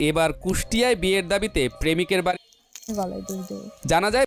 এবার কুষ্টিয়ায় বিয়ের দাবিতে প্রেমিকের বাড়ি জানা যায়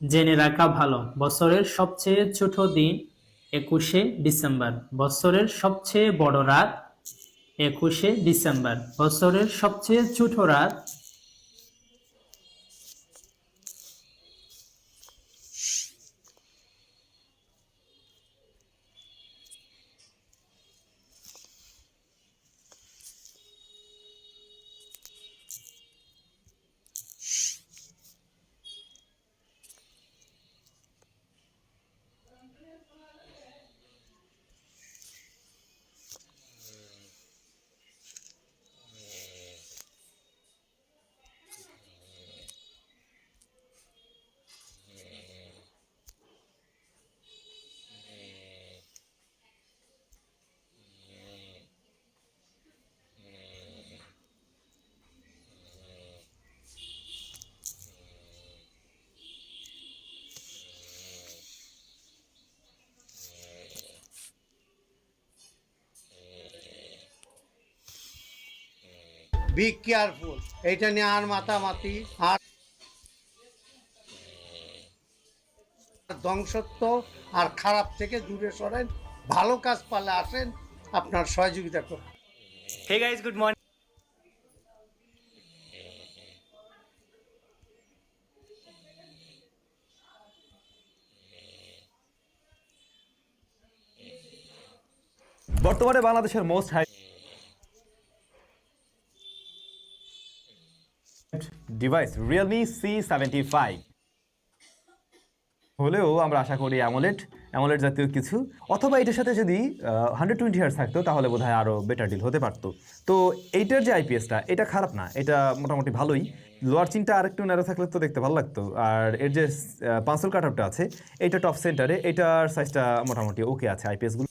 জেনে রাখা ভালো। বছরের সবচেয়ে ছোট দিন একুশে ডিসেম্বর। বছরের সবচেয়ে বড় রাত একুশে ডিসেম্বর। বছরের সবচেয়ে ছোট রাত বি কেয়ারফুল এইটা নিয়ে আর মাতামাতি আর ধ্বংসত্ব আর খারাপ থেকে দূরে সরেন ভালো কাজ পালে আসেন আপনার সহযোগিতা করুন Hey guys, good morning. বর্তমানে বাংলাদেশের most high device Realme C seventy five হলেও আমরা আশা করি অ্যামোলেট অ্যামোলেট জাতীয় কিছু, অথবা এটার সাথে যদি হান্ড্রেড টোয়েন্টি হার্স থাকতো, তাহলে বোধ হয় আরও বেটার ডিল হতে পারতো। তো এইটার যে আইপিএসটা এটা খারাপ না, এটা মোটামুটি ভালোই। লোয়ার চিনটা আরেকটু ন্যারো থাকলে তো দেখতে ভালো লাগতো। আর এর যে পাঁচল কাট আছে, এটা টপ সেন্টারে এটার সাইজটা মোটামুটি ওকে আছে আইপিএসগুলো